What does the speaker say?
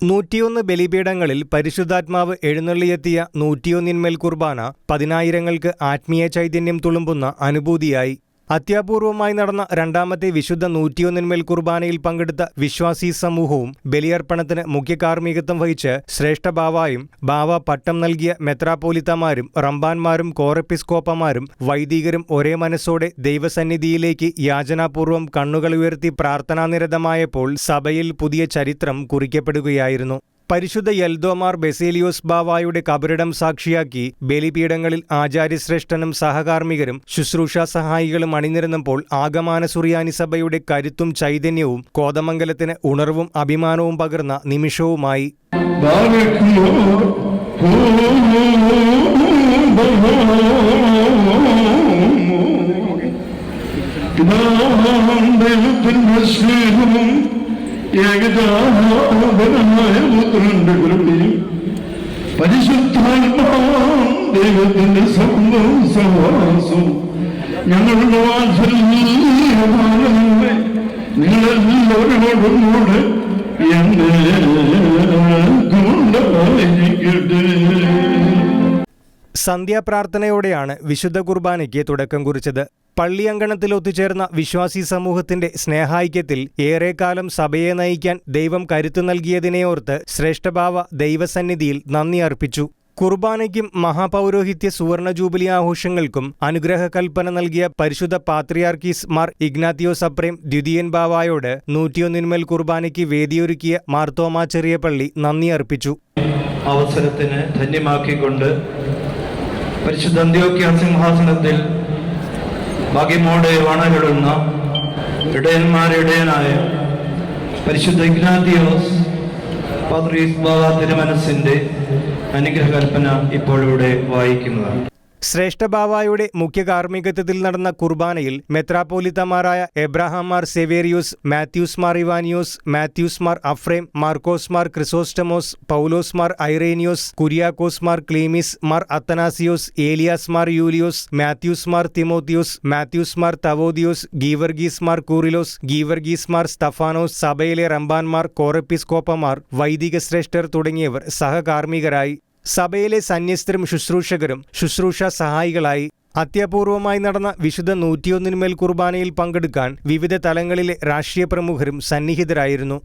നൂറ്റിയൊന്ന് ബലിപീഠങ്ങളിൽ പരിശുദ്ധാത്മാവ് എഴുന്നള്ളിയെത്തിയ നൂറ്റിയൊന്നിന്മേൽ കുർബാന പതിനായിരങ്ങൾക്ക് ആത്മീയ ചൈതന്യം തുളുമ്പുന്ന അനുഭൂതിയായി അത്യാപൂർവമായി നടന്ന രണ്ടാമത്തെ വിശുദ്ധ നൂറ്റിയൊന്നിന്മേൽ കുർബാനയിൽ പങ്കെടുത്ത വിശ്വാസി സമൂഹവും ബലിയർപ്പണത്തിന് മുഖ്യ കാർമ്മികത്വം വഹിച്ച് ശ്രേഷ്ഠ ബാവായും ബാവ പട്ടം നൽകിയ മെത്രാപോലിത്തമാരും റംബാൻമാരും കോറപ്പിസ്കോപ്പമാരും വൈദികരും ഒരേ മനസ്സോടെ ദൈവസന്നിധിയിലേക്ക് യാചനാപൂർവം കണ്ണുകൾ ഉയർത്തി പ്രാർത്ഥനാനിരതമായപ്പോൾ സഭയിൽ പുതിയ ചരിത്രം കുറിക്കപ്പെടുകയായിരുന്നു. പരിശുദ്ധ യൽദോമാർ ബെസേലിയോസ് ബാവായുടെ കബറിടം സാക്ഷിയാക്കി ബലിപീഠങ്ങളിൽ ആചാര്യശ്രേഷ്ഠനും സഹകാർമ്മികരും ശുശ്രൂഷാ സഹായികളും അണിനിരന്നപ്പോൾ ആഗമാന സുറിയാനി സഭയുടെ കരുത്തും ചൈതന്യവും കോതമംഗലത്തിന് ഉണർവും അഭിമാനവും പകർന്ന നിമിഷവുമായി. ദൈവത്തിന്റെ സ്നേഹവും ഏകദാപരമായ പുത്രന്റെ കൃപയും പരിശുദ്ധാത്മാവാം ദൈവത്തിന്റെ സംഭവം സഹവാസവും ഞങ്ങളുടെ വാത്സല്യമാനങ്ങളെ നിങ്ങളെല്ലാവരോടും കൂടെ എന്നെ സന്ധ്യാപ്രാർത്ഥനയോടെയാണ് വിശുദ്ധ കുർബാനയ്ക്ക് തുടക്കം കുറിച്ചത്. പള്ളിയങ്കണത്തിൽ ഒത്തുചേർന്ന വിശ്വാസി സമൂഹത്തിന്റെ സ്നേഹായിക്യത്തിൽ ഏറെക്കാലം സഭയെ നയിക്കാൻ ദൈവം കരുത്തു നൽകിയതിനെയോർത്ത് ശ്രേഷ്ഠഭാവ ദൈവസന്നിധിയിൽ നന്ദി അർപ്പിച്ചു. കുർബാനയ്ക്കും മഹാപൗരോഹിത്യ സുവർണ ജൂബിലി ആഘോഷങ്ങൾക്കും അനുഗ്രഹ കൽപ്പന നൽകിയ പരിശുദ്ധ പാത്രിയാർക്കീസ് മാർ ഇഗ്നാത്തിയോ സപ്രേം ദ്വിതീയൻ ബാവായോട് നൂറ്റിയൊന്നിന്മേൽ കുർബാനയ്ക്ക് വേദിയൊരുക്കിയ മാർത്തോമാ ചെറിയ പള്ളി നന്ദി അർപ്പിച്ചു. അവസരത്തിന് ധന്യമാക്കിക്കൊണ്ട് പരിശുദ്ധ അന്ത്യോക്യ സിംഹാസനത്തിൽ ഭാഗ്യമോടെ വണകിടുന്ന ഇടയന്മാരിടയനായ പരിശുദ്ധ ഇഗ്നാദിയോസ് പാത്രീസ് ബാബ തിരുമനസിന്റെ അനുഗ്രഹകൽപ്പന ഇപ്പോഴിവിടെ വായിക്കുന്നതാണ്. ശ്രേഷ്ഠ ബാവായുടെ മുഖ്യ കാർമ്മികത്വത്തിൽ നടന്ന കുർബാനയിൽ മെത്രാപ്പോലിത്തമാരായ എബ്രഹാം മാർ സെവേരിയോസ് മാത്യൂസ് മാർ ഇവാനിയോസ് മാത്യൂസ് മാർ അഫ്രേം മാർക്കോസ് മാർ ക്രിസോസ്റ്റമോസ് പൗലോസ് മാർ ഐറേനിയോസ് കുര്യാക്കോസ് മാർ ക്ലീമിസ് മാർ അത്തനാസിയോസ് ഏലിയാസ് മാർ യൂലിയോസ് മാത്യൂസ് മാർ തിമോത്തിയോസ് മാത്യൂസ് മാർ തവോദിയോസ് ഗീവർഗീസ് മാർ കൂറിലോസ് ഗീവർഗീസ് മാർ സ്തഫാനോസ് സഭയിലെ റംബാൻമാർ കോറപ്പിസ്കോപ്പമാർ വൈദിക ശ്രേഷ്ഠർ തുടങ്ങിയവർ സഹകാർമ്മികരായി സഭയിലെ സന്യസ്തരും ശുശ്രൂഷകരും ശുശ്രൂഷ സഹായികളായി അത്യപൂർവമായി നടന്ന വിശുദ്ധ നൂറ്റിയൊന്നിനുമേൽ കുർബാനയിൽ പങ്കെടുക്കാൻ വിവിധ തലങ്ങളിലെ രാഷ്ട്രീയ പ്രമുഖരും സന്നിഹിതരായിരുന്നു.